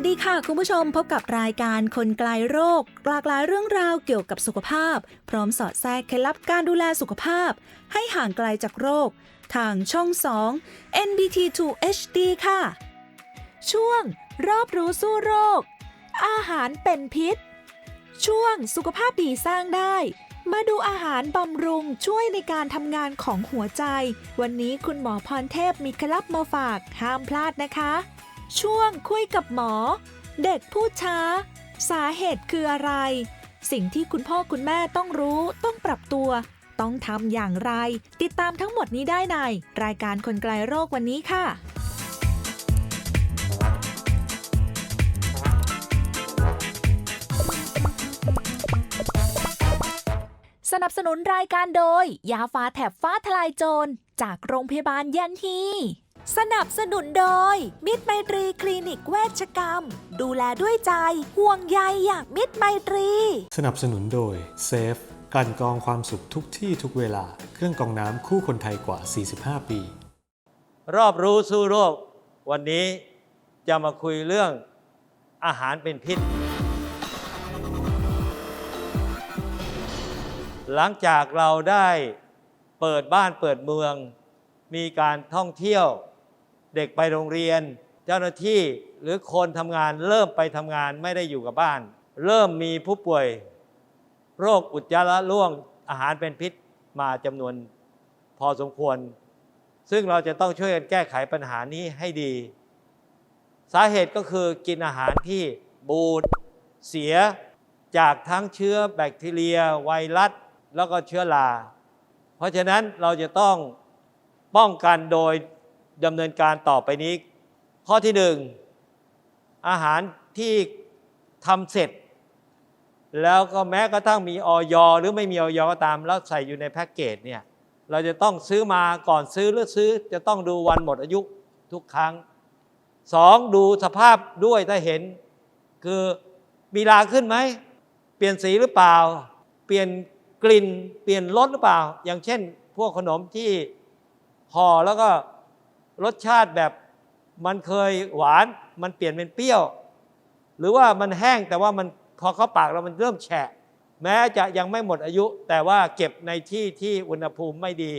วัสดีค่ะ คุณผู้ชมพบกับรายการคนไกลโรค หลากหลายเรื่องราวเกี่ยวกับสุขภาพ พร้อมสอดแทรกเคล็ดลับการดูแลสุขภาพ ให้ห่างไกลจากโรค ทางช่อง 2 NBT2 HD ค่ะ ช่วง รอบรู้สู้โรค อาหารเป็นพิษ ช่วงสุขภาพดีสร้างได้ มาดูอาหารบำรุงช่วยในการทำงานของหัวใจ วันนี้คุณหมอพรเทพมีเคล็ดลับมาฝากห้ามพลาดนะคะ ช่วงคุยกับหมอ เด็กพูดช้า สาเหตุคืออะไร สิ่งที่คุณพ่อคุณแม่ต้องรู้ ต้องปรับตัว ต้องทำอย่างไร ติดตามทั้งหมดนี้ได้ใน รายการคนไกลโรควันนี้ค่ะสนับสนุนรายการโดย ยาฟ้าแถบฟ้าทลายโจร จากโรงพยาบาลยันฮี สนับสนุนโดย มิตรไมตรีคลินิกเวชกรรม ดูแลด้วยใจ ห่วงใยอย่างมิตรไมตรี สนับสนุนโดยเซฟกลั่นกรองความสุขทุกที่ทุกเวลา เครื่องกรองน้ำคู่คนไทยกว่า 45 ปี รอบรู้สู้โรค วันนี้จะมาคุยเรื่องอาหารเป็นพิษ หลังจากเราได้เปิดบ้านเปิดเมือง มีการท่องเที่ยว เด็กไปโรงเรียน เจ้าหน้าที่หรือคนทำงานเริ่มไปทำงานไม่ได้อยู่กับบ้าน เริ่มมีผู้ป่วย โรคอุจจาระร่วงอาหารเป็นพิษมาจำนวนพอสมควร ซึ่งเราจะต้องช่วยกันแก้ไขปัญหานี้ให้ดี สาเหตุก็คือกินอาหารที่บูดเสียจากทั้งเชื้อแบคทีเรีย ไวรัส แล้วก็เชื้อรา เพราะฉะนั้นเราจะต้องป้องกันโดย ดำเนินการต่อไปนี้ ข้อที่หนึ่งอาหารที่ทำเสร็จ แล้วก็แม้กระทั่งมีออยหรือไม่มีออยก็ตาม แล้วใส่อยู่ในแพ็กเกจเนี่ยเราจะต้องซื้อมาก่อนซื้อหรือซื้อจะต้องดูวันหมดอายุทุกครั้งสองดูสภาพด้วยถ้าเห็น คือมีราขึ้นไหม เปลี่ยนสีหรือเปล่า เปลี่ยนกลิ่น เปลี่ยนรสหรือเปล่า อย่างเช่น พวกขนมที่ห่อแล้วก็ รสชาติแบบมันเคยหวานมันเปลี่ยนเป็นเปรี้ยว หรือว่ามันแห้งแต่ว่ามันพอเข้าปากแล้วมันเริ่มแฉะ แม้จะยังไม่หมดอายุ แต่ว่าเก็บในที่ที่อุณหภูมิไม่ดี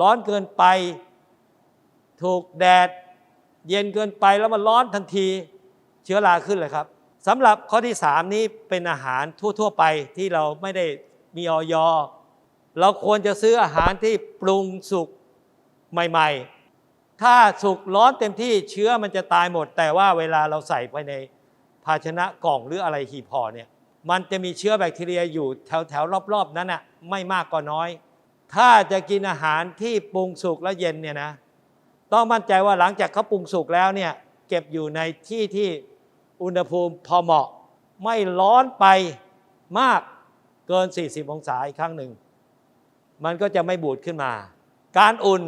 ร้อนเกินไป ถูกแดด เย็นเกินไปแล้วมันร้อนทันที เชื้อราขึ้นเลยครับสำหรับข้อที่ 3 นี้เป็นอาหารทั่ว ๆ ไปที่เราไม่ได้มีออยเราควรจะซื้ออาหารที่ปรุงสุกใหม่ ๆ ถ้าสุกร้อนเต็มที่เชื้อมันจะตายหมด แต่ว่าเวลาเราใส่ไปในภาชนะกล่องหรืออะไรหีบห่อเนี่ยมันจะมีเชื้อแบคทีเรียอยู่แถวๆรอบๆนั้นน่ะไม่มากก็น้อย ถ้าจะกินอาหารที่ปรุงสุกและเย็นเนี่ยนะต้องมั่นใจว่าหลังจากเขาปรุงสุกแล้วเนี่ยเก็บอยู่ในที่ที่อุณหภูมิพอเหมาะ ไม่ร้อนไปมากเกิน 40 องศาอีกครั้งหนึ่ง มันก็จะไม่บูดขึ้นมา การอุ่น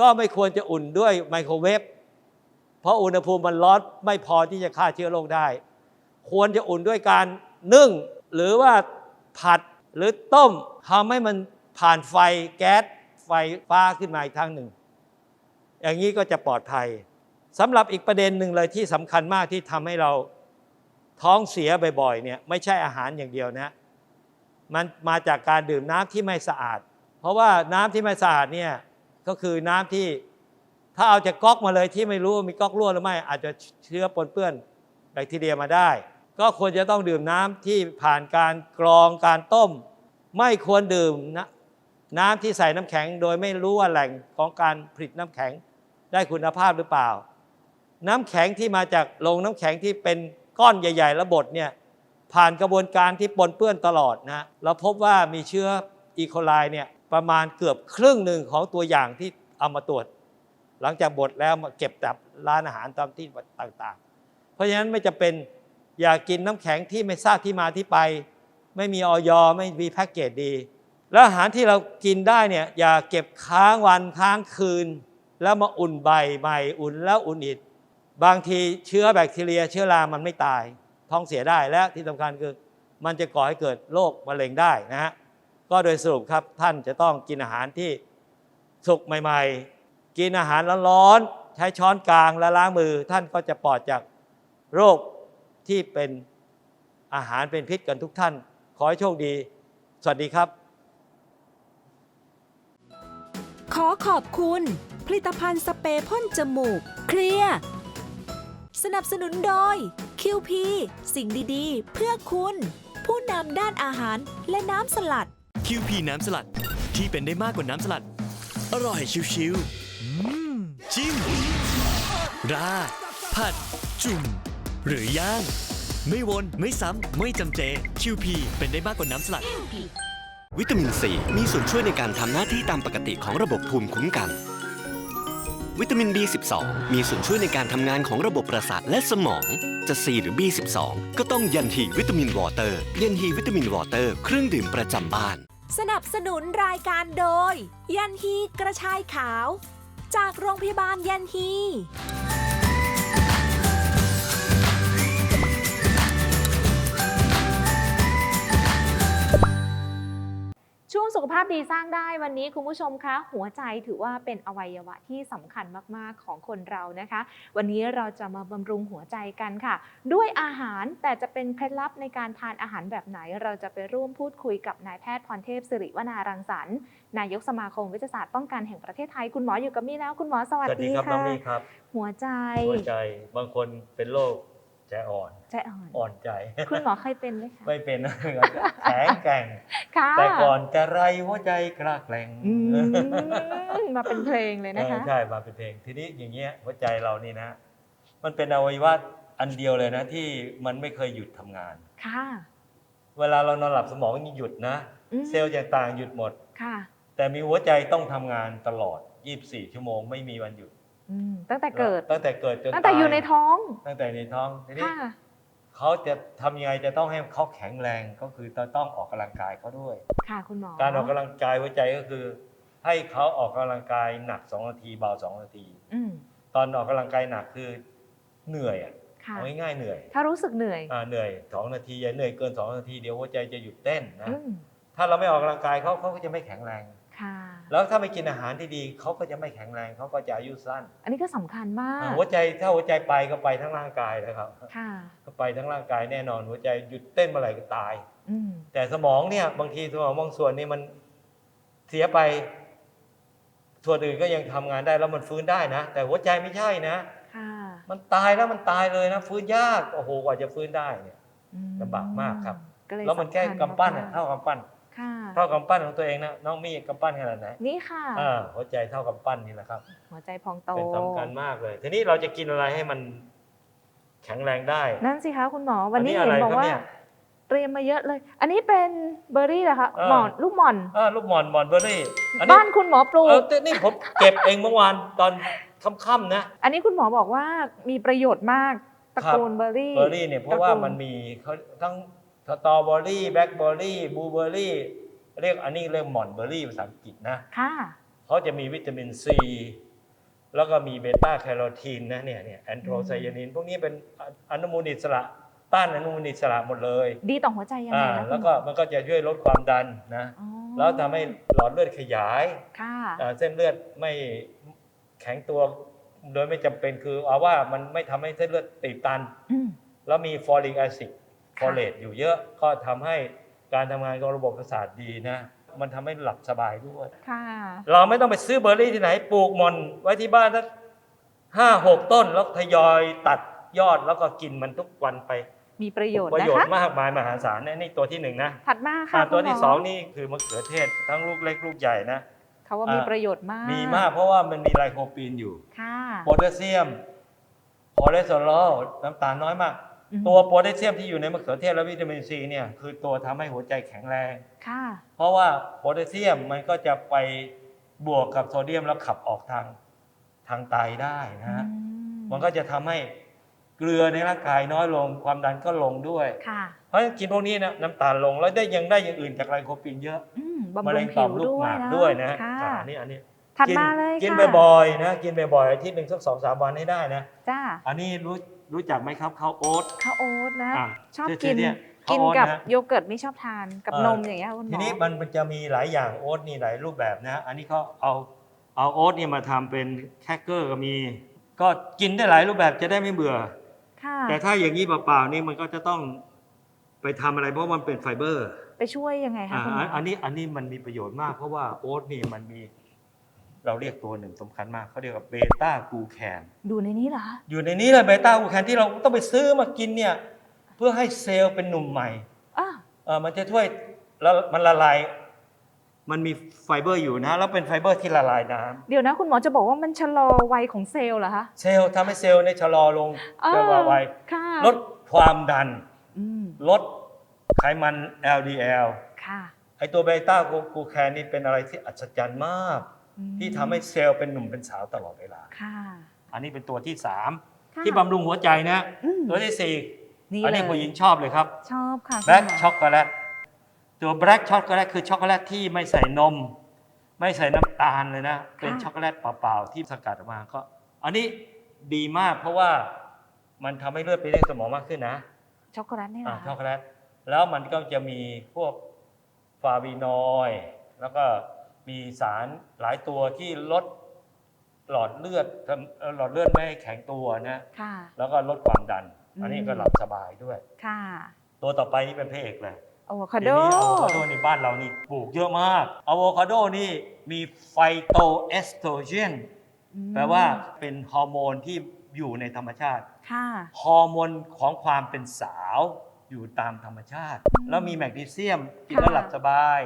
ก็ไม่ควรจะอุ่นด้วยไมโครเวฟเพราะอุณหภูมิมันร้อนไม่พอที่จะฆ่าเชื้อโรคได้ ควรจะอุ่นด้วยการนึ่ง หรือว่าผัดหรือต้มทำให้มันผ่านไฟแก๊สไฟฟ้าขึ้นมาอีกครั้งหนึ่ง อย่างนี้ก็จะปลอดภัยสำหรับอีกประเด็นหนึ่งเลยที่สำคัญมากที่ทำให้เราท้องเสียบ่อยๆเนี่ยไม่ใช่อาหารอย่างเดียวนะ มันมาจากการดื่มน้ำที่ไม่สะอาด เพราะว่าน้ำที่ไม่สะอาดเนี่ย ก็คือน้ำที่ถ้าเอาจากก๊อกมาเลยที่ไม่รู้ว่ามีก๊อกรั่วหรือไม่ อาจจะเชื้อปนเปื้อนแบคทีเรียมาได้ ก็ควรจะต้องดื่มน้ำที่ผ่านการกรองการต้ม ไม่ควรดื่มนะน้ำที่ใส่น้ำแข็ง โดยไม่รู้ว่าแหล่งของการผลิตน้ำแข็งได้คุณภาพหรือเปล่า น้ำแข็งที่มาจากโรงน้ำแข็งที่เป็นก้อนใหญ่ ๆ ระบดเนี่ยผ่านกระบวนการที่ปนเปื้อนตลอดนะเราพบว่ามีเชื้ออีโคไลเนี่ย ประมาณเกือบครึ่งหนึ่งของตัวอย่างที่เอามาตรวจ หลังจากบดแล้วมาเก็บจากร้านอาหารตามที่ต่างๆ เพราะฉะนั้นไม่จะเป็นอย่ากินน้ำแข็งที่ไม่ทราบที่มาที่ไป ไม่มีออยไม่มีแพ็กเกจดี แล้วอาหารที่เรากินได้เนี่ยอย่าเก็บค้างวันค้างคืน แล้วมาอุ่นใบใหม่อุ่นแล้วอุ่นอีกบางทีเชื้อแบคทีเรีย เชื้อรามันไม่ตาย ท้องเสียได้และที่สำคัญคือ มันจะก่อให้เกิดโรคมะเร็งได้นะฮะ ก็โดยสรุปครับท่านจะต้องกินอาหารที่สุกใหม่ ๆ กินอาหารร้อนๆใช้ช้อนกลางและล้างมือ ท่านก็จะปลอดจากโรคที่เป็นอาหารเป็นพิษกันทุกท่าน ขอให้โชคดี สวัสดีครับ ขอขอบคุณ ผลิตภัณฑ์สเปรย์พ่นจมูก เคลียร์สนับสนุนโดย QP สิ่งดีๆ เพื่อคุณ ผู้นำด้านอาหารและน้ำสลัด คิวพีน้ำสลัด ที่เป็นได้มากกว่าน้ำสลัด อร่อยชิวๆอืมจิ้ม ราดผัด จุ่ม หรือย่าง ไม่วน ไม่ซ้ำ ไม่จำเจ คิวพีเป็นได้มากกว่าน้ำสลัด วิตามินซีมีส่วนช่วยในการทำหน้าที่ตามปกติของระบบภูมิคุ้มกัน วิตามิน B12 มีส่วนช่วยในการทำงานของระบบประสาทและสมอง จะ C หรือ B12 ก็ต้องยันฮีวิตามินวอเตอร์ ยันฮีวิตามินวอเตอร์ เครื่องดื่มประจำบ้าน สนับสนุนรายการโดย ยันฮีกระชายขาว จากโรงพยาบาลยันฮี ช่วงสุขภาพดีสร้างได้วันนี้คุณผู้ชมคะ หัวใจถือว่าเป็นอวัยวะที่สำคัญมากๆของคนเรานะคะ วันนี้เราจะมาบำรุงหัวใจกันค่ะ ด้วยอาหารแต่จะเป็นเคล็ดลับในการทานอาหารแบบไหน เราจะไปร่วมพูดคุยกับนายแพทย์พรเทพสิริวนารังสรรค์นายกสมาคมวิทยาศาสตร์ป้องกันแห่งประเทศไทยคุณหมออยู่กับมี่แล้วคุณหมอสวัสสวัสดีดีครับน้ค่ะองนี่ครับหัวใจหัวใจ บางคนเป็นโรค ใจอ่อนใจอ่อนอ่อนใจ คุณหมอเคยเป็นไหมคะไม่เป็นนะแข็งแกร่งค่ะแต่ก่อนจะไรหัวใจกล้าแกร่งอืมมาเป็นเพลงเลยนะคะเออใช่มาเป็นเพลง ทีนี้อย่างเงี้ยหัวใจเรานี่นะ มันเป็นอวัยวะอันเดียวเลยนะ ที่มันไม่เคยหยุดทำงานค่ะเวลาเรานอนหลับสมองนี่หยุดนะอืมเซลล์ต่างๆหยุดหมดค่ะ แต่มีหัวใจต้องทำงานตลอด 24 ชั่วโมงไม่มีวันหยุดอืม ตั้งแต่เกิดตั้งแต่เกิดจนตั้งแต่าอยู่ในท้อง ตั้งแต่ในท้องทีนี้ค่ะเขาจะทำยังไงจะต้องให้เขาแข็งแรงก็คือต้องออกกำลังกายเขาด้วย ค่ะคุณหมอการออกกำลังกายหัวใจก็คือ ให้เขาออกกำลังกายหนัก2นาทีเบา2นาทีอืมตอนออกกำลังกายหนักคือเหนื่อยอะค่ะเอาง่ายๆเหนื่อย ถ้ารู้สึกเหนื่อยอ่าเหนื่อยสองนาทีอย่าเหนื่อยเกิน2นาทีเดี๋ยวหัวใจจะหยุดเต้นนะอืมถ้าเราไม่ออกกำลังกายเขาเขาก็จะไม่แข็งแรงค่ะ แล้วถ้าไม่กินอาหารที่ดีเขาก็จะไม่แข็งแรงเขาก็จะอายุสั้น อันนี้ก็สำคัญมาอ่าก หัวใจถ้าหัวใจไปก็ไปทั้งร่างกายนะครับค่ะ ก็ไปทั้งร่างกายแน่นอน หัวใจหยุดเต้นเมื่อไหร่ก็ตาย อืม แต่สมองเนี่ยบางทีสมองบางส่วนนี่มันเสียไปส่วนอื่นก็ยังทำงานได้แล้วมันฟื้นได้นะ แต่หัวใจไม่ใช่นะ ค่ะมันตายแล้วมันตายเลยนะฟื้นยากโอ้โหกว่าจะฟื้นได้เนี่ย อืมลำบากมากครับ ก็เลยแล้วมันแค่สำคัญกำปั้นอะมากๆเท่ากำปั้นค่ะ เท่ากำปั้นของตัวเองนะน้องมี่กำปั้นขนาดไหนนี่ค่ะอ่าหัวใจเท่ากำปั้นนี่แหละครับ หัวใจพองโตเป็นสำคัญมากเลย ทีนี้เราจะกินอะไรให้มันแข็งแรงได้ นั่นสิคะคุณหมอวันนี้อันนี้เห็นอะไรบอกครับว่าเนี่ยเตรียมมาเยอะเลย อันนี้เป็นเบอร์รี่เหรอคะเออหมอนลูกหม่อนอ่าลูกหมอนหมอนเบอร์รี่อันนี้บ้านคุณหมอปลูเออกแต่นี่ผมเก็บเองเมื่อวานตอนค่ำๆนะ อันนี้คุณหมอบอกว่ามีประโยชน์มากตระครับกูลเบอร์รี่ เบอร์รี่เนี่ยเพราะว่าตกูลมันมีเขาทั้ง สตรอเบอร์รี่แบล็คเบอร์รี่บลูเบอร์รี่เรียกอันนี้เรียกหม่อนเบอร์รี่ภาษาอังกฤษนะค่ะเขาจะมีวิตามินซีแล้วก็มีเบต้าแคโรทีนนะเนี่ยเนี่ยแอนโทไซยานิน พวกนี้เป็นอนุมูลอิสระต้านอนุมูลอิสระหมดเลย ดีต่อหัวใจยังไงอ่าคะแล้วก็มันก็จะช่วยลดความดันนะอ๋อแล้วทำให้หลอดเลือดขยายค่ะอ่าเส้นเลือดไม่แข็งตัวโดยไม่จำเป็นคือเอาว่ามันไม่ทำให้เส้นเลือดตีบตันอืมแล้วมีฟอลิกแอซิด ฟค่ะอเลตอยู่เยอะก็ทำให้การทำงานของระบบประสาทดีนะ มันทำให้หลับสบายด้วยค่ะเราไม่ต้องไปซื้อเบอร์รี่ที่ไหนปลูกหมอนไว้ที่บ้านสักห้าหกต้นแล้วทยอยตัดยอดแล้วก็กินมันทุกวันไป มีประโยชน์ประนะโยชคะน์มากมายมหาศาลนะนี่ตัวที่หนึ่งนะถัดมาค่ะอ่าตัวคุณหมที่สองนี่คือมะเขือเทศทั้งลูกเล็กลูกใหญ่นะเขาว่าอ่ามีมีประโยชน์มาก มีมากเพราะว่ามันมีไลโคปีนอยู่ค่ะโพแทสเซียมคอเลสเตอรอลน้ำตาลน้อยมากอืม ตัวโพแทสเซียมที่อยู่ในมะเขือเทศและวิตามินซีเนี่ยคือตัวทำให้หัวใจแข็งแรง ค่ะ เพราะว่าโพแทสเซียมมันก็จะไปบวกกับโซเดียมแล้วขับออกทางทางไตได้นะฮะ มันก็จะทำให้เกลือในร่างกายน้อยลงความดันก็ลงด้วย ค่ะ เพราะฉะนั้นกินพวกนี้นะน้ำตาลลงแล้วได้ยังได้อย่างอื่นจากไลโคปีนเยอะอืมบำมะรุเร็งงต่ผิอมวลูกด้หวยมากนะด้วยนะค่ะอ่าอันนี้อันนี้ถัดกินมาเลยกินค่ะบ่อยๆนะกินบ่อยๆอาทิตย์หนึ่งสักสองสามวันให้ได้นะจ้าอันนี้รู้ รู้จักไหมครับข้าวโอ๊ต ข้าวโอ๊ตนะ อะชอบชื่กิอนเนี่ยกินข้าวโอ๊ตกับนะโยเกิร์ตไม่ชอบทานกับเอ่อ นมอย่างเงี้ยคุณหมทีอ นี้มันมันจะมีหลายอย่างโอ๊ตนี่หลายรูปแบบนะ อันนี้เขาเอาเอาโอ๊ตเนี่ยมาทำเป็นแครกเกอร์ก็มี ก็กินได้หลายรูปแบบจะได้ไม่เบื่อ ค่ะ แต่ถ้าอย่างนี้เปล่าๆนี่มันก็จะต้องไปทำอะไรเพราะมันเป็นไฟเบอร์ไปช่วยยังไงคะอ่าคุณหมออันนี้อันนี้มันมีประโยชน์มากเพราะว่าโอ๊ตนี่มันมี เราเรียกตัวหนึ่งสำคัญมากเขาเรียกว่าเบต้ากลูแคนดูในนี้เหรอคะอยู่ในนี้เลยเบต้ากลูแคนที่เราต้องไปซื้อมากินเนี่ยเพื่อให้เซลล์เป็นหนุ่มใหม่อะเออมันจะช่วยแล้วมันละลาย มันมีไฟเบอร์อยู่นะ แล้วเป็นไฟเบอร์ที่ละลายน้ำเดี๋ยวนะคุณหมอจะบอกว่ามันชะลอวัยของเซลล์เหรอคะเซลล์ทำให้เซลล์เนี่ยชะลอลงอ่าเร็วกว่าวัยค่ะลดความดัน อืมลดไขมัน LDL ค่ะ ไอตัวเบต้ากลูแคนนี่เป็นอะไรที่อัศจรรย์มากอืม ที่ทำให้เซลล์เป็นหนุ่มเป็นสาวตลอดเวลา ค่ะอันนี้เป็นตัวที่สามค่ะที่บำรุงหัวใจนะ อืมตัวที่สี่นี่อันนี้เลยผู้หญิงชอบเลยครับชอบค่ะแบล็กคุณหมช็อกโกแลตตัวแบล็กช็อกโกแลตคือช็อกโกแลตที่ไม่ใส่นม ไม่ใส่น้ำตาลเลยนะ เป็นช็อกโกแลตเปล่าๆที่สกัดออกมาก็ อันนี้ดีมากเพราะว่ามันทำให้เลือดไปเลี้ยงสมองมากขึ้นนะ ช็อกโกแลตนี่เหรอ่าอช็อกคะโกแลตแล้วมันก็จะมีพวกฟาวีนอยด์แล้วก็ มีสารหลายตัวที่ลดหลอดเลือดทำเอ่อหลอดเลือดไม่ให้แข็งตัวนะ ค่ะ แล้วก็ลดความดันอืมอันนี้ก็หลับสบายด้วย ค่ะ ตัวต่อไปนี่เป็นพระเอกเลยอะโวคาเดี๋โดยวนี้อะโวคาโดในบ้านเรานี่ปลูกเยอะมากอะโวคาโดนี่มีไฟโตเอสโตรเจนอืมแปลว่าเป็นฮอร์โมนที่อยู่ในธรรมชาติ ค่ะ ฮอร์โมนของความเป็นสาวอยู่ตามธรรมชาติ แล้วมีแมกนีเซียมกินแล้วค่ะหลับสบาย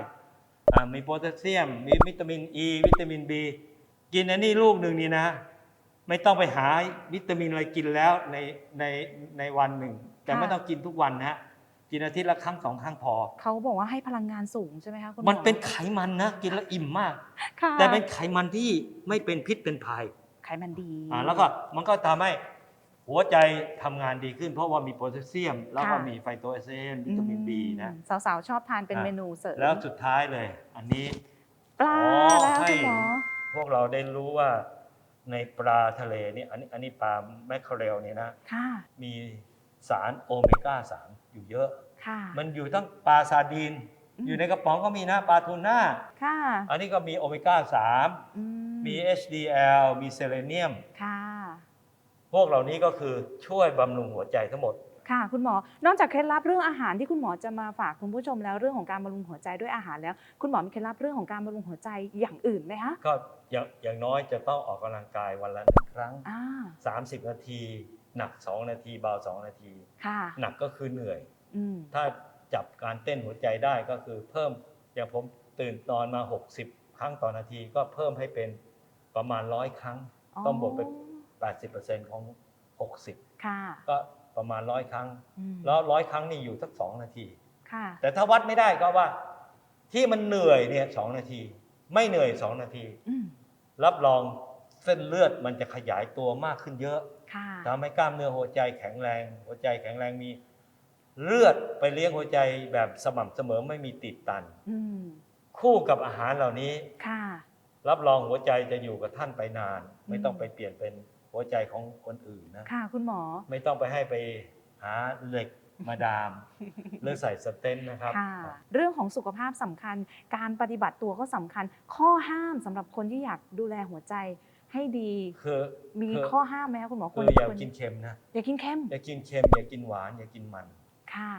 อ่ามีโพแทสเซียม มีวิตามินอ e, ีวิตามินบีกินอันนี้ลูกหนึ่งนี่นะ ไม่ต้องไปหาวิตามินอะไรกินแล้วในในในวันหนึ่ง แต่ไม่ต้องกินทุกวันนะฮะกินอาทิตย์ละครั้งสองครั้งพอ เขาบอกว่าให้พลังงานสูงใช่ไหมคะคุณหมอมันเป็นไขมันนะ กินแล้วอิ่มมาก ค่ะแต่เป็นไขมันที่ไม่เป็นพิษเป็นภัย ไขมันดี อ่าแล้วก็มันก็ทำให้ หัวใจทำงานดีขึ้นเพราะว่ามีโพแทสเซียม แล้วก็มีไฟโตเอสเซนวิตามินบีนะ อืมสาวๆ ชอบทานเป็นอะ เมนูเสริมแล้วสุดท้ายเลย อันนี้ ปลาอ๋อแล้วให้ คุณหมอพวกเราได้รู้ว่าในปลาทะเลนี่อันนี้อันนี้ปลาแมคเคอเรลเนี่ยนะ ค่ะมีสารโอเมก้า 3 อยู่เยอะ ค่ะ มันอยู่ทั้งปลาซาร์ดีน อืม อยู่ในกระป๋องก็มีนะปลาทูน่า ค่ะอันนี้ก็มีโอเมก้า3อืมี HDL มีเซเลเนียม ค่ะ พวกเหล่านี้ก็คือช่วยบำรุงหัวใจทั้งหมด ค่ะ คุณหมอ นอกจากเคล็ดลับเรื่องอาหารที่คุณหมอจะมาฝากคุณผู้ชมแล้วเรื่องของการบำรุงหัวใจด้วยอาหารแล้ว คุณหมอมีเคล็ดลับเรื่องของการบำรุงหัวใจอย่างอื่นไหมคะก็อย่างอย่างน้อยจะต้องออกกำลังกายวันละหนึ่งครั้ง อ่า30 นาที หนัก 2 นาทีเบา 2 นาที ค่ะ หนักก็คือเหนื่อย อืมถ้าจับการเต้นหัวใจได้ก็คือเพิ่มอย่างผมตื่นนอนมา 60 ครั้งต่อนาทีก็เพิ่มให้เป็นประมาณร้อยครั้ง ต้องบวกเป็น 80%ของ 60 ค่ะ ก็ประมาณร้อยครั้งอืมแล้วร้อยครั้งนี่อยู่สัก2นาที ค่ะ แต่ถ้าวัดไม่ได้ก็ว่าที่มันเหนื่อยเนี่ยสนาที ไม่เหนื่อย2นาทีอืมรับรองเส้นเลือดมันจะขยายตัวมากขึ้นเยอะค่ะทำให้กล้ามเนื้อหัวใจแข็งแรง หัวใจแข็งแรงมี เลือดไปเลี้ยงหัวใจแบบสม่ำเสมอไม่มีติดตันอืมคู่กับอาหารเหล่านี้ค่ะรับรองหัวใจจะอยู่กับท่านไปนานอืมไม่ต้องไปเปลี่ยนเป็น หัวใจของคนอื่นนะค่ะคุณหมอ ไม่ต้องไปให้ไปหาเหล็กมาดามหรือใส่สเตนต์นะครับค่ะเรื่องของสุขภาพสำคัญ การปฏิบัติตัวก็สำคัญ ข้อห้ามสำหรับคนที่อยากดูแลหัวใจให้ดีคือมีคือข้อห้ามไหมคะคุณหมอคืออย่าควรกินเค็มนะอย่ากินเค็มอย่ากินเค็มอย่ากินหวานอย่ากินมันค่ะ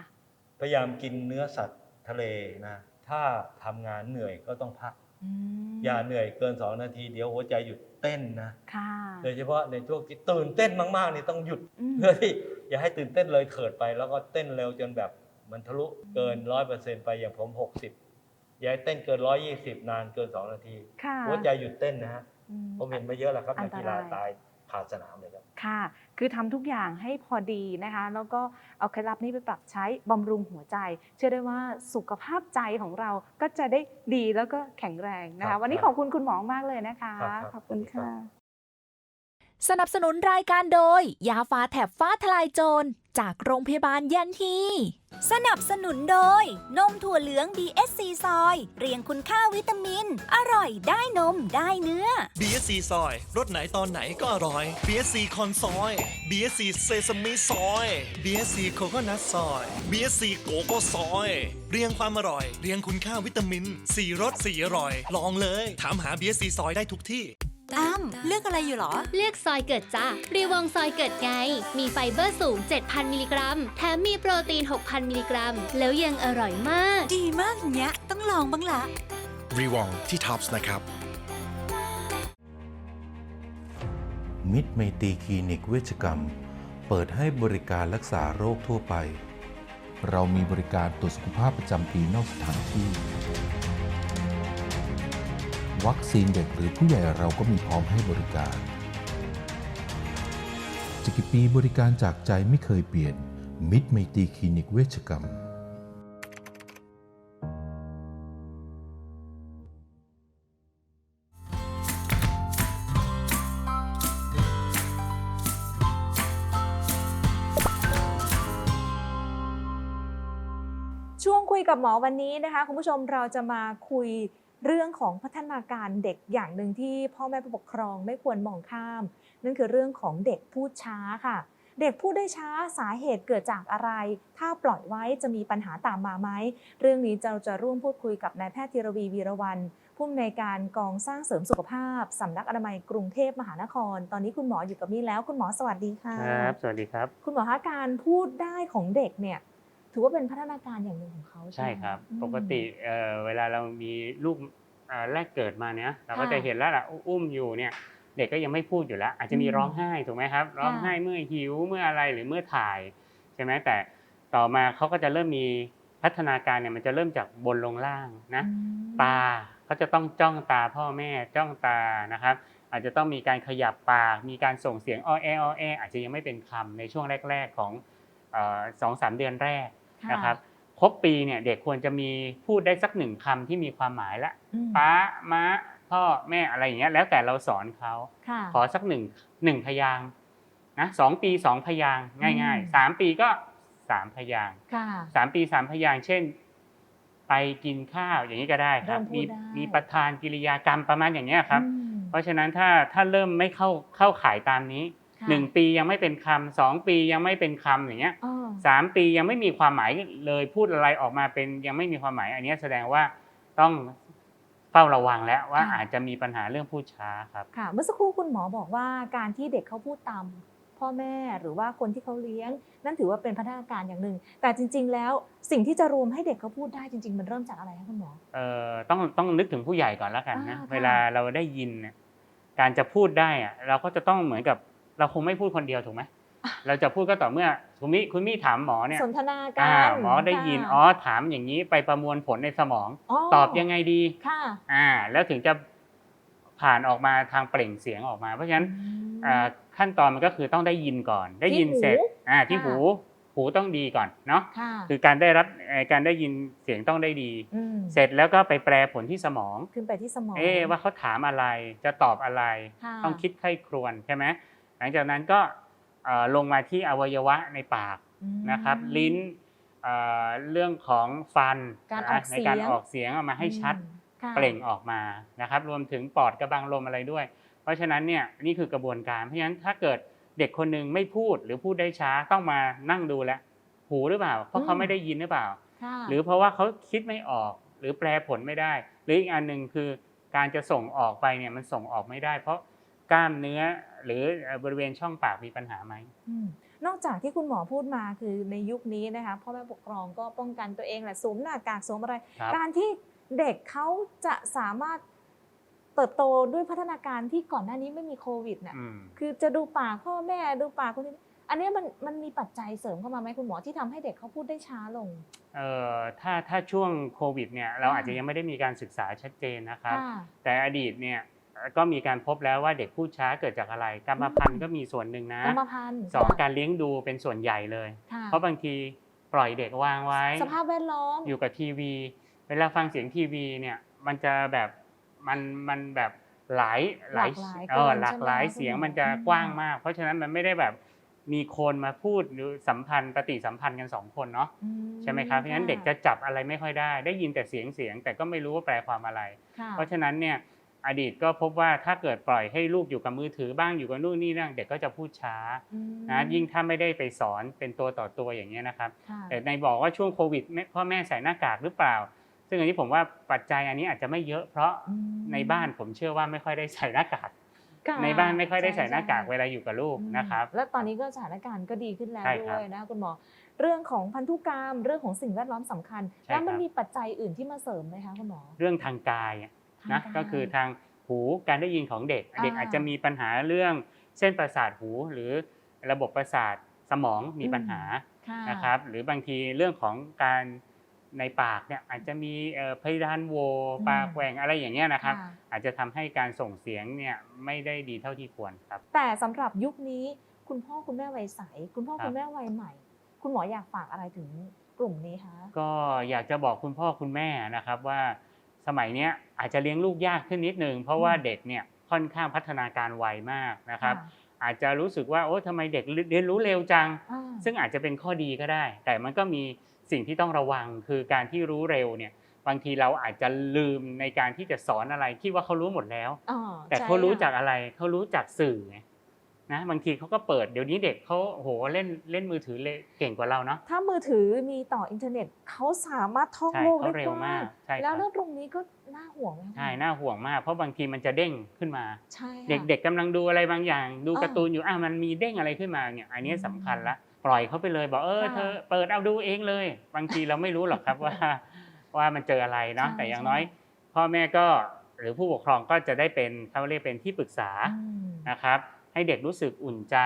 พยายามกินเนื้อสัตว์ทะเลนะถ้าทำงานเหนื่อยก็ต้องพัก อืมอย่าเหนื่อยเกิน2นาทีเดี๋ยวหัวใจหยุดเต้นนะค่ะโดยเฉพาะในช่วงที่ตื่นเต้นมากๆนี่ต้องหยุดอืมเพื่อที่อย่าให้ตื่นเต้นเลยเถิดไป แล้วก็เต้นเร็วจนแบบมันทะลุเกินร้อยเปอร์เซ็นต์ไปอย่างผม60อย่าให้เต้นเกิน120นานเกิน2นาทีค่ะหัวใจหยุดเต้นนะฮะอืมผมเห็นมาเยอะแล้วครับอันันกตรายกีฬาตายขาดสนามเลยครับค่ะ คือทำทุกอย่างให้พอดีนะคะ แล้วก็เอาเคล็ดลับนี้ไปปรับใช้บำรุงหัวใจ เชื่อได้ว่าสุขภาพใจของเราก็จะได้ดีแล้วก็แข็งแรงนะครัคะบวันนี้คขรับอบคุณคุณหมอมากเลยนะคะครับครับขอบคุณขอบคุณครัค่ะบ สนับสนุนรายการโดย ยาฟ้าแถบฟ้าทลายโจร จากโรงพยาบาลยันฮีสนับสนุนโดย นมถั่วเหลือง DSC ซอย เรียงคุณค่าวิตามิน อร่อยได้นมได้เนื้อ BSC ซอยรสไหนตอนไหนก็อร่อย BSC คอนซอย BSC เซซามิซอย BSC โคโคนัทซอย BSC โกโก้ซอย เรียงความอร่อย เรียงคุณค่าวิตามิน4รส4อร่อย ลองเลย ถามหา BSC ซอยได้ทุกที่ อ้ำเลือกอะไรอยู่หรอ เลือกซอยเกิดจ้ารีวองซอยเกิดไง มีไฟเบอร์สูง 7,000 มิลลิกรัม แถมมีโปรตีน 6,000 มิลลิกรัม แล้วยังอร่อยมาก ดีมากเนี้ย ต้องลองบ้างละรีวองที่ท็อปส์นะครับ มิตรไมตรีคลินิกเวชกรรม เปิดให้บริการรักษาโรคทั่วไป เรามีบริการตรวจสุขภาพประจำปีนอกสถานที่ วัคซีนเด็กหรือผู้ใหญ่เราก็มีพร้อมให้บริการจะกี่ปีบริการจากใจไม่เคยเปลี่ยน มิตรไมตรีคลินิกเวชกรรมช่วงคุยกับหมอวันนี้นะคะ คุณผู้ชมเราจะมาคุย เรื่องของพัฒนาการเด็กอย่างหนึ่งที่พ่อแม่ผู้ปกครองไม่ควรมองข้าม นั่นคือเรื่องของเด็กพูดช้าค่ะ เด็กพูดได้ช้าสาเหตุเกิดจากอะไร ถ้าปล่อยไว้จะมีปัญหาตามมาไหมเรื่องนี้เราจะร่วมพูดคุยกับนายแพทย์ธีรวีวีรวันผู้อำนวยการกองสร้างเสริมสุขภาพสำนักอนามัยกรุงเทพมหานคร ตอนนี้คุณหมออยู่กับนี่แล้ว คุณหมอสวัสดีค่ะครับ สวัสดีครับ คุณหมอคะการพูดได้ของเด็กเนี่ย ถือว่าเป็นพัฒนาการอย่างหนึ่งของเขาใช่ใช่ไหมครับอืมปกติเอ่อเวลาเรามีลูกเอ่อแรกเกิดมาเนี่ยเราก็ค่ะจะเห็นแล้วล่ะอุอุ้มอยู่เนี่ยเด็กก็ยังไม่พูดอยู่แล้ว อาจจะมีอืมร้องไห้ถูกไหมครับ ร้องไห้เมื่อหิวเมื่ออะไรหรือเมื่อถ่ายใช่ไหมแต่ต่อมาเขาก็จะเริ่มมีพัฒนาการเนี่ยมันจะเริ่มจากบนลงล่างนะอืมตาก็จะต้องจ้องตาพ่อแม่จ้องตานะครับ อาจจะต้องมีการขยับปากมีการส่งเสียงอ้อแออ้อแออาจจะยังไม่เป็นคำในช่วงแรก ๆของเอ่อสองสามเดือนแรก ค่ะนะครับครบปีเนี่ยเด็กควรจะมีพูดได้สักหนึ่งคำที่มีความหมายละอืมป้าม้าพ่อแม่อะไรอย่างเงี้ยแล้วแต่เราสอนเขา ค่ะ ขอสักหนึ่งหนึ่งพยางค์นะสองปีสองพยางค์ง่ายอืม ๆสามปีก็สามพยางค์ค่ะ สามปีสามพยางค์เช่น ไปกินข้าวอย่างนี้ก็ได้ครับ เริ่มพูมีดได้ มีประธานกิริยากรรมประมาณอย่างเงี้ยครับ อืมเพราะฉะนั้นถ้าถ้าเริ่มไม่เข้าเข้าข่ายตามนี้ค่ะหนึ่งปียังไม่เป็นคำสองปียังไม่เป็นคำอย่างเงี้ยอ้อ สามปียังไม่มีความหมายเลยพูดอะไรออกมาเป็นยังไม่มีความหมาย อันเนี้ยแสดงว่าต้องเฝ้าระวังแล้วว่าอาจจะมีปัญหาเรื่องพูดช้าครับค่ะเมื่อสักครู่คุณหมอบอกว่าการที่เด็กเขาพูดตามพ่อแม่หรือว่าคนที่เขาเลี้ยง นั่นถือว่าเป็นพัฒนาการอย่างหนึ่ง แต่จริง ๆ แล้วสิ่งที่จะรวมให้เด็กเขาพูดได้จริง ๆ มันเริ่มจากอะไรคะคุณหมอเอ่อต้องต้องนึกถึงผู้ใหญ่ก่อนแล้วกันนะอ่าค่ะเวลาเราได้ยินเนี่ยการจะพูดได้อะเราก็จะต้องเหมือนกับเราคงไม่พูดคนเดียวถูกไหม เราจะพูดก็ต่อเมื่อคุณมิคุณมิถามหมอเนี่ยสนทนากัอ่านหมอได้ยินค่ะอ๋อถามอย่างนี้ไปประมวลผลในสมองอ๋อตอบยังไงดีค่ะอ่าแล้วถึงจะผ่านออกมาทางเปล่งเสียงออกมา เพราะฉะนั้นอ่าขั้นตอนมันก็คือต้องได้ยินก่อน ได้ยินเสร็จหูอ่าที่ค่ะหูหูต้องดีก่อนเนาะค่ะคือการได้รับเอ่อการได้ยินเสียงต้องได้ดีมเสร็จแล้วก็ไปแปลผลที่สมองขึ้นไปที่สมองเอ๊ะว่าเขาถามอะไรจะตอบอะไรค่ะต้องคิดไข้ครวนใช่ไหมหลังจากนั้นก็เอ่อ ลงมาที่อวัยวะในปากอืมนะครับ ลิ้นเอ่อเรื่องของฟันการนะออกในการเสียงออกเสียงเอามาให้ชัดอืมค่ะเปล่งออกมานะครับ รวมถึงปอดกระบังลมอะไรด้วย เพราะฉะนั้นเนี่ยนี่คือกระบวนการเพราะฉะนั้นถ้าเกิดเด็กคนหนึงไม่พูดหรือพูดได้ช้าต้องมานั่งดูแลวหูหรือเปล่า เพราะเขาไม่ได้ยินหรือเปล่าค่ะหรือเพราะว่าเขาคิดไม่ออกหรือแปลผลไม่ได้ หรืออีกอันหนึ่งคือการจะส่งออกไปเนี่ยมันส่งออกไม่ได้ เพราะ กล้ามเนื้อหรือบริเวณช่องปากมีปัญหาไหมอืมนอกจากที่คุณหมอพูดมาคือในยุคนี้นะคะพ่อแม่ปกครองก็ป้องกันตัวเองแหละสวมหน้ากากสวมอะไรครับการที่เด็กเขาจะสามารถเติบโตด้วยพัฒนาการที่ก่อนหน้านี้ไม่มีโควิดเนี่ยอืมคือจะดูปากพ่อแม่ดูปากคนอื่นอันเนี้ยมันมันมีปัจจัยเสริมเข้ามาไหมคุณหมอที่ทำให้เด็กเขาพูดได้ช้าลงเอ่อถ้าถ้าช่วงโควิดเนี่ยเราค่ะอาจจะยังไม่ได้มีการศึกษาชัดเจนนะครับค่ะแต่อดีตเนี่ย ก็มีการพบแล้วว่าเด็กพูดช้าเกิดจากอะไรกรรมพันธุ์ก็มีส่วนหนึ่งนะกรรมพันธุ์สองค่ะการเลี้ยงดูเป็นส่วนใหญ่เลยค่ะเพราะบางทีปล่อยเด็กวางไว้ สภาพแวดล้อมอยู่กับทีวี เวลาฟังเสียงทีวีเนี่ยมันจะแบบมันมันแบบหลายหลายหลากหลายเออเกินหลากหลายใช่ไหมคะเสียงคุณหมอมันจะอืมกว้างมาก เพราะฉะนั้นมันไม่ได้แบบมีคนมาพูดหรือสัมพันธ์ปฏิสัมพันธ์กันสองคนเนาะอืใช่ไหมครับเพราะฉะนั้นเด็กจะจับอะไรไม่ค่อยได้ ได้ยินแต่เสียงเสียงแต่ก็ไม่รู้ว่าแปลความอะไรค่ะเพราะฉะนั้นเนี่ย อดีตก็พบว่าถ้าเกิดปล่อยให้ลูกอยู่กับมือถือบ้างอยู่กับนู่นนี่นั่นเด็กก็จะพูดช้าอืมนะยิ่งถ้าไม่ได้ไปสอนเป็นตัวต่อตัวอย่างนี้ยนะครับค่ะแต่ในบอกว่าช่วงโควิดแม่พ่อแม่ใส่หน้ากากหรือเปล่า ซึ่งอันนี้ผมว่าปัจจัยอันนี้อาจจะไม่เยอะ เพราะอืมในบ้านผมเชื่อว่าไม่ค่อยได้ใส่หน้ากากค่ะในบ้านไม่ค่อยได้ใส่ช่หน้ากากช่เวลาอยู่กับลูกอืมนะครับ แล้วตอนนี้ก็สถานการณ์ก็ดีขึ้นแล้วใช่คด้รับวยนะคุณหมอ เรื่องของพันธุกรรมเรื่องของสิ่งแวดล้อมสำคัญใช่แล้วมันครับมีปัจจัยอื่นที่มาเสริมไหมคะคุณหมอ เรื่องทางกายอะทาง นะกายก็คือทางหูการได้ยินของเด็กอ่าเด็กอาจจะมีปัญหาเรื่องเส้นประสาทหูหรือระบบประสาทสมองมีปัญหาค่ะนะครับหรือบางทีเรื่องของการในปากเนี่ยอาจจะมีเอ่อเพดานโหวอืมปากแหว่งอะไรอย่างเงี้ยนะครับค่ะอาจจะทำให้การส่งเสียงเนี่ยไม่ได้ดีเท่าที่ควรครับ แต่สำหรับยุคนี้คุณพ่อคุณแม่วัยใส คุณพ่อครับคุณแม่วัยใหม่ คุณหมออยากฝากอะไรถึงกลุ่มนี้คะก็อยากจะบอกคุณพ่อคุณแม่นะครับว่า สมัยเนี้ยอาจจะเลี้ยงลูกยากขึ้นนิดนึงเพราะว่าอืมเด็กเนี่ยค่อนข้างพัฒนาการไวมากนะครับค่ะอาจจะรู้สึกว่าโอ้ทำไมเด็กเรียนรู้เร็วจังอ่าซึ่งอาจจะเป็นข้อดีก็ได้ แต่มันก็มีสิ่งที่ต้องระวังคือการที่รู้เร็วเนี่ยบางทีเราอาจจะลืมในการที่จะสอนอะไรที่ว่าเขารู้หมดแล้วอ๋อแต่ใช่เขารู้ค่ะจากอะไรเขารู้จากสื่อไง นะบางทีเขาก็เปิดเดี๋ยวนี้เด็กเขาโหเล่นเล่นมือถือเลยเก่งกว่าเราเนาะถ้ามือถือมีต่ออินเทอร์เน็ตเขาสามารถท่องใช่โลกเขาได้เร็กวว้ามางกใช่แล้วครับเรื่องตรงนี้ก็น่าห่วงไหมคะใช่น่าห่วงมาก เพราะบางทีมันจะเด้งขึ้นมาใช่ค่ะเด็กๆกำลังดูอะไรบางอย่าง ดูอ่าการ์ตูนอยู่อะมันมีเด้งอะไรขึ้นมาเนี่ยอันนี้อืมสำคัญละปล่อยเขาไปเลยบอกเออค่ะเธอเปิดเอาดูเองเลย บางทีเราไม่รู้หรอกครับว่าว่ามันเจออะไรเนาะใช่แต่อย่างใช่น้อย พ่อแม่ก็หรือผู้ปกครองก็จะได้เป็นเขาเรียกเป็นที่ปรึกษาอืมนะครับ ให้เด็กรู้สึกอุ่นใจ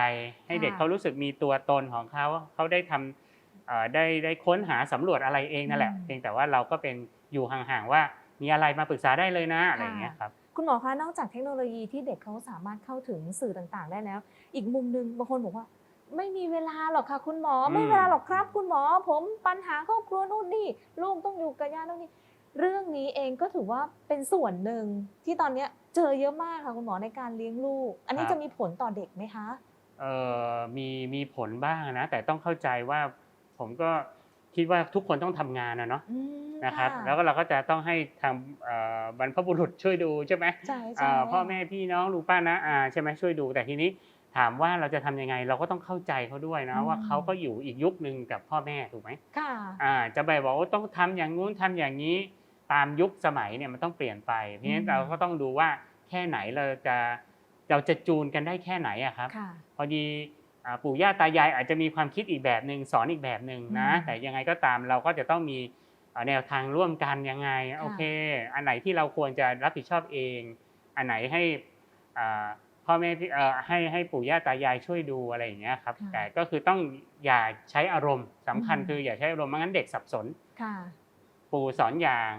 ให้เด็กค่ะเขารู้สึกมีตัวตนของเขาเขาได้ทำเอ่อได้ได้ค้นหาสำรวจอะไรเองนั่นแหละอืมเพียงแต่ว่าเราก็เป็นอยู่ห่างๆว่ามีอะไรมาปรึกษาได้เลยนะอะไรอย่างเงี้ยครับคุณหมอคะนอกจากเทคโนโลยีที่เด็กเขาสามารถเข้าถึงสื่อต่างๆ ได้แล้ว อีกมุมหนึ่งบางคนบอกว่า ไม่มีเวลาหรอกค่ะ คุณหมออืมไม่มีเวลาหรอกครับ คุณหมอ ผมปัญหาครอบครัวนู่นนี่ลูกต้องอยู่กับย่านู่นนี่ เรื่องนี้เองก็ถือว่าเป็นส่วนหนึ่งที่ตอนเนี้ยเจอเยอะมากค่ะคุณหมอในการเลี้ยงลูก อันนี้จะมีผลต่อเด็กไหมคะเอ่อมีมีผลบ้างนะ แต่ต้องเข้าใจว่าผมก็คิดว่าทุกคนต้องทำงานนะเนาะอืมนะครับะแล้วก็เราก็จะต้องให้ทางเอ่อบรรพบุรุษช่วยดูใช่ไหมใช่ใช่อ่าพ่อแม่พี่น้องลุงป้านะอาใช่ไหมช่วยดูแต่ทีนี้ถามว่าเราจะทำยังไงเราก็ต้องเข้าใจเขาด้วยนะอืมว่าเขาก็อยู่อีกยุคหนึ่งกับพ่อแม่ถูกไหมค่ะอ่าจะไปบอกว่าต้องทำอย่างงู้นทำอย่างนี้ ตามยุคสมัยเนี่ยมันต้องเปลี่ยนไปเพราะฉะนั้นอืมเราก็ต้องดูว่าแค่ไหนเราจะเราจะจูนกันได้แค่ไหนอะครับค่ะพอดีอ่าปู่ย่าตายายอาจจะมีความคิดอีกแบบหนึ่งสอนอีกแบบหนึ่งนะอืมแต่ยังไงก็ตามเราก็จะต้องมีอ่าแนวทางร่วมกันยังไงโอเค อันไหนที่เราควรจะรับผิดชอบเอง อันไหนให้อ่าพ่อแม่พี่เอ่อให้ให้ปู่ย่าตายายช่วยดูอะไรอย่างเงี้ยครับค่ะแต่ก็คือต้องอย่าใช้อารมณ์สำคัญอืมคืออย่าใช้อารมณ์ไม่งั้นเด็กสับสนค่ะ ปู่สอนอย่าง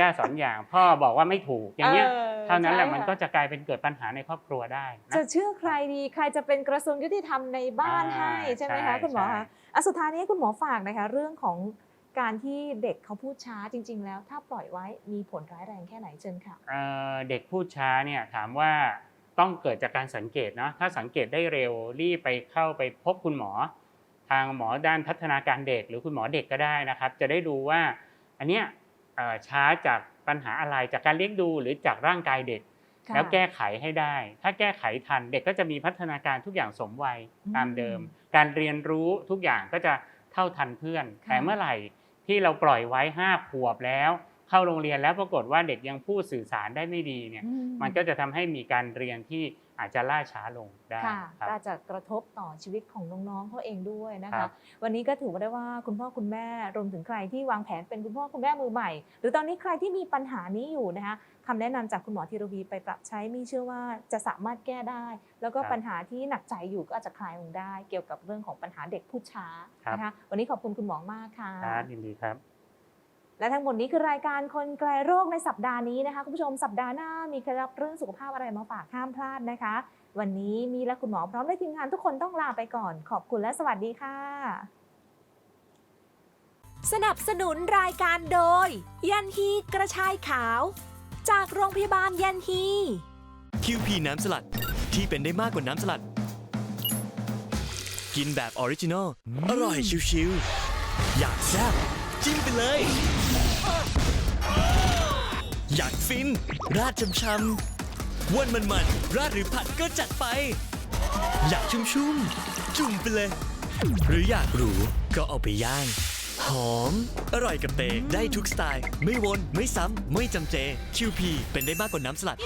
ย่าสอนอย่าง พ่อบอกว่าไม่ถูกอย่างเงี้ยออเท่านั้นแหละใช่มันค่ก็จะกลายเป็นเกิดปัญหาในครอบครัวได้นะ จะเชื่อใครดีใครจะเป็นกระทรวงยุติธรรมในบ้านอ่าให้ใช่ไหมใช่คะคุณหมอใช่คะอะสุดท้ายนี้คุณหมอฝากนะคะเรื่องของการที่เด็กเขาพูดช้าจริง ๆ แล้ว ถ้าปล่อยไว้มีผลร้ายแรงแค่ไหนเชิญค่ะ เอ่อเด็กพูดช้าเนี่ยถามว่าต้องเกิดจากการสังเกตเนาะถ้าสังเกตได้เร็วรีบไปเข้าไปพบคุณหมอ ทางหมอด้านพัฒนาการเด็ก หรือคุณหมอเด็กก็ได้นะครับ จะได้ดูว่า อันเนี้ยเอ่อช้าจากปัญหาอะไรจากการเลี้ยงดูหรือจากร่างกายเด็กค่ะแล้วแก้ไขให้ได้ ถ้าแก้ไขทันเด็กก็จะมีพัฒนาการทุกอย่างสมวัยอืมตามเดิม การเรียนรู้ทุกอย่างก็จะเท่าทันเพื่อนค่ะแต่เมื่อไหร่ที่เราปล่อยไว้ห้าขวบแล้ว เข้าโรงเรียนแล้วปรากฏว่าเด็กยังพูดสื่อสารได้ไม่ดีเนี่ยอืมันก็จะทำให้มีการเรียนที่ อาจจะล่าช้าลงได้ค่ะครับก็อาจจะกระทบต่อชีวิตของน้องๆเขาเองด้วยนะครัคะบวันนี้ก็ถือว่าได้ว่าคุณพ่อคุณแม่รวมถึงใครที่วางแผนเป็นคุณพ่อคุณแม่มือใหม่ หรือตอนนี้ใครที่มีปัญหานี้อยู่นะคะคำแนะนำจากคุณหมอธีรวีไปปรับใช้มีเชื่อว่าจะสามารถแก้ได้ แล้วก็ปัญหาที่หนักใจอยู่ก็อาจจะคลายลงได้ เกี่ยวกับเรื่องของปัญหาเด็กพูดช้านะคะวันนี้ขอบคุณคุณหมอมากค่ะครับยินดีครับ และทั้งหมดนี้คือรายการคนไกลโรคในสัปดาห์นี้นะคะคุณผู้ชมสัปดาห์หน้ามีเคล็ดลับเรื่องสุขภาพอะไรมาฝากห้ามพลาดนะคะ วันนี้มีและคุณหมอพร้อมด้วยทีมงานทุกคนต้องลาไปก่อน ขอบคุณและสวัสดีค่ะ สนับสนุนรายการโดย ยันฮีกระชายขาว จากโรงพยาบาลยันฮี QP น้ำสลัดที่เป็นได้มากกว่าน้ำสลัด กินแบบออริจินอลอร่อยชิวๆอยากแซ่บจิ้มไปเลย อยากฟิน ราดช่ำๆวันมันๆราดหรือผัดก็จัดไป อยากชุ่มๆ จุ่มไปเลย หรืออยากหรูก็เอาไปย่าง หอม อร่อยกับเตได้ทุกสไตล์ ไม่วน ไม่ซ้ำ ไม่จำเจ QP เป็นได้มากกว่าน้ำสลัด